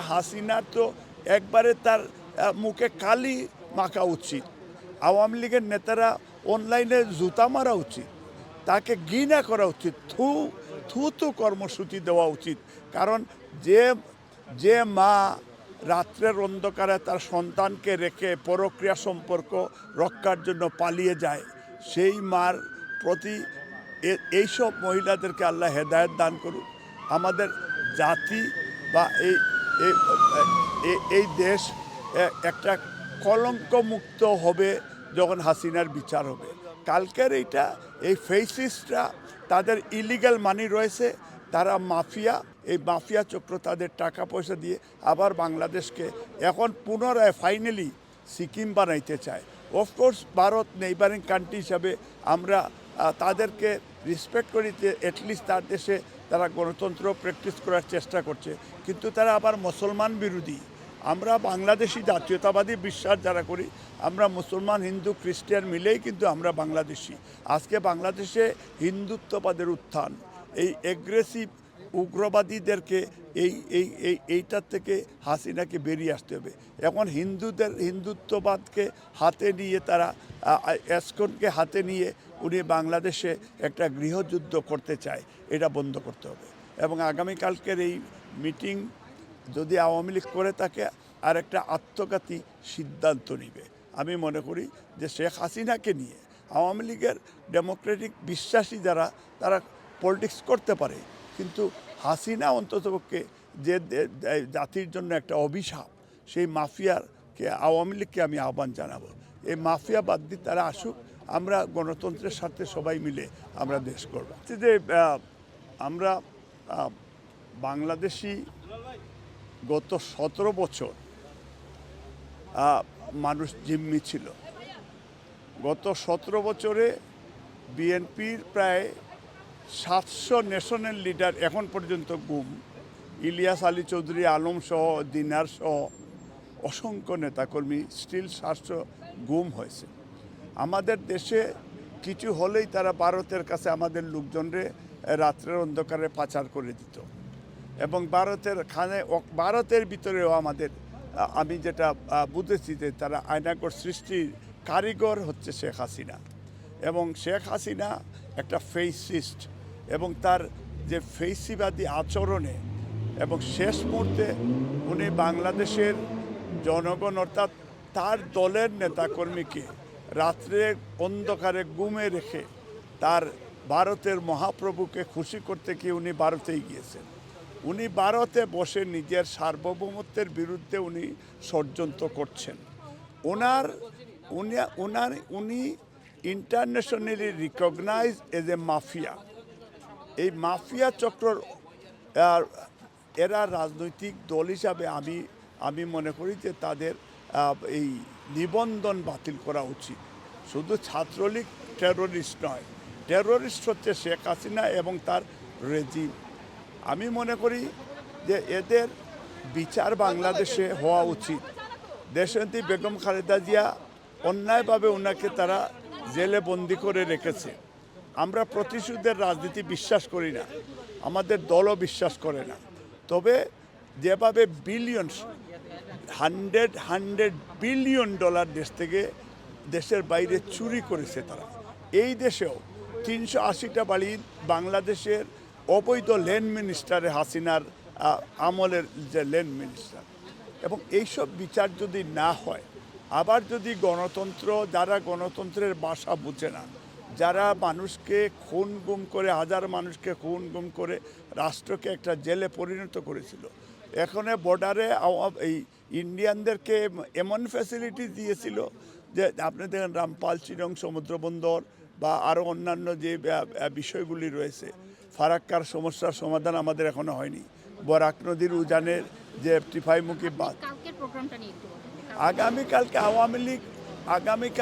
হাসিনার তো একবারে তার মুখে কালি মাখা উচিত। আওয়ামী লীগের নেতারা অনলাইনে জুতা মারা উচিত। তাকে ঘৃণা করা উচিত। থু থু থু কর্মসূচি দেওয়া উচিত। কারণ যে যে মা রাত্রের অন্ধকারে তার সন্তানকে রেখে পরক্রিয়া সম্পর্ক রক্ষার জন্য পালিয়ে যায়, সেই মার প্রতি এইসব মহিলাদেরকে আল্লাহ হেদায়ত দান করুক। আমাদের জাতি বা এই এই- দেশ একটা কলঙ্কমুক্ত হবে যখন হাসিনার বিচার হবে। কালকের এইটা, এই ফেসিসরা তাদের ইলিগাল মানি রয়েছে, তারা মাফিয়া, এই মাফিয়া চক্র তাদের টাকা পয়সা দিয়ে আবার বাংলাদেশকে এখন পুনরায় ফাইনালি সিকিম বানাইতে চায়। অফকোর্স ভারত নেইবারিং কান্ট্রি হিসাবে আমরা তাদেরকে রেসপেক্ট করি যে অ্যাটলিস্ট তার দেশে তারা গণতন্ত্র প্র্যাকটিস করার চেষ্টা করছে। কিন্তু তারা আবার মুসলমান বিরোধী। আমরা বাংলাদেশি জাতীয়তাবাদী বিশ্বাস যারা করি, আমরা মুসলমান, হিন্দু, খ্রিস্টান মিলেই কিন্তু আমরা বাংলাদেশি। আজকে বাংলাদেশে হিন্দুত্ববাদের উত্থান, এই এগ্রেসিভ উগ্রবাদীদেরকে এই এই এই, এইটার থেকে হাসিনাকে বেরিয়ে আসতে হবে। এখন হিন্দুদের, হিন্দুত্ববাদকে হাতে নিয়ে তারা এসকনকে হাতে নিয়ে উনি বাংলাদেশে একটা গৃহযুদ্ধ করতে চায়, এটা বন্ধ করতে হবে। এবং আগামীকালকের এই মিটিং যদি আওয়ামী লীগ করে থাকে আর একটা আত্মঘাতী সিদ্ধান্ত নিবে। আমি মনে করি যে শেখ হাসিনাকে নিয়ে আওয়ামী লীগের ডেমোক্রেটিক বিশ্বাসী যারা, তারা পলিটিক্স করতে পারে, কিন্তু হাসিনা অন্ততপক্ষে যে জাতির জন্য একটা অভিশাপ, সেই মাফিয়ারকে আওয়ামী লীগকে আমি আহ্বান জানাব। এই মাফিয়া বাদ দিয়ে তারা আসুক আমরা গণতন্ত্রের সাথে সবাই মিলে আমরা দেশ করব। যে আমরা বাংলাদেশি গত সতেরো বছর মানুষ জিম্মি ছিল। গত সতেরো বছরে বিএনপির প্রায় সাতশো ন্যাশনাল লিডার এখন পর্যন্ত গুম। ইলিয়াস আলী চৌধুরী আলম সহ, দিনার সহ অসংখ্য নেতাকর্মী স্টিল সাতশো গুম হয়েছে। আমাদের দেশে কিছু হলেই তারা ভারতের কাছে আমাদের লোকজনরে রাত্রের অন্ধকারে পাচার করে দিত। এবং ভারতের খানে ভারতের ভিতরেও আমাদের আমি যেটা বুঝেছি যে তারা আয়নাগর সৃষ্টির কারিগর হচ্ছে শেখ হাসিনা। এবং শেখ হাসিনা একটা ফেসিস্ট এবং তার যে ফেসিবাদী আচরণে এবং শেষ মুহূর্তে উনি বাংলাদেশের জনগণ অর্থাৎ তার দলের নেতাকর্মীকে রাত্রে অন্ধকারে গুমে রেখে তার ভারতের মহাপ্রভুকে খুশি করতে গিয়ে উনি ভারতেই গিয়েছেন। উনি ভারতে বসে নিজের সার্বভৌমত্বের বিরুদ্ধে উনি ষড়যন্ত্র করছেন। ওনার, উনি ওনার উনি internationally recognise as a mafia এই মাফিয়া চক্র এরা রাজনৈতিক দল হিসাবে আমি আমি মনে করি যে তাদের এই নিবন্ধন বাতিল করা উচিত। শুধু ছাত্রলীগ টেরোরিস্ট নয় টেরোরিস্ট হচ্ছে শেখ হাসিনা এবং তার রেজিম আমি মনে করি যে এদের বিচার বাংলাদেশে হওয়া উচিত। দেশনেত্রী বেগম খালেদা জিয়া অন্যায়ভাবে ওনাকে তারা জেলে বন্দি করে রেখেছে। আমরা প্রতিশোধের রাজনীতি বিশ্বাস করি না, আমাদের দলও বিশ্বাস করে না। তবে যেভাবে billion hundred hundred billion dollar দেশ থেকে দেশের বাইরে চুরি করেছে তারা। এই দেশেও তিনশো আশিটা বাড়ি বাংলাদেশের অবৈধ লেন মিনিস্টারে হাসিনার আমলের যে লেন মিনিস্টার। এবং এইসব বিচার যদি না হয়, আবার যদি গণতন্ত্র, যারা গণতন্ত্রের বাসা বুঝে না, যারা মানুষকে খুন গুম করে, হাজার মানুষকে খুন গুম করে রাষ্ট্রকে একটা জেলে পরিণত করেছিল, এখানে বর্ডারে এই ইন্ডিয়ানদেরকে এমন ফ্যাসিলিটি দিয়েছিল যে আপনি দেখেন রামপাল চিরং সমুদ্র বন্দর বা আরও অন্যান্য যে বিষয়গুলি রয়েছে ফারাক্কার সমস্যার সমাধান আমাদের এখনও হয়নি বরাক নদীর উজানের যে ত্রিফাইমুখী বাঁধ। আগামীকালকে আওয়ামী লীগ আগামীকাল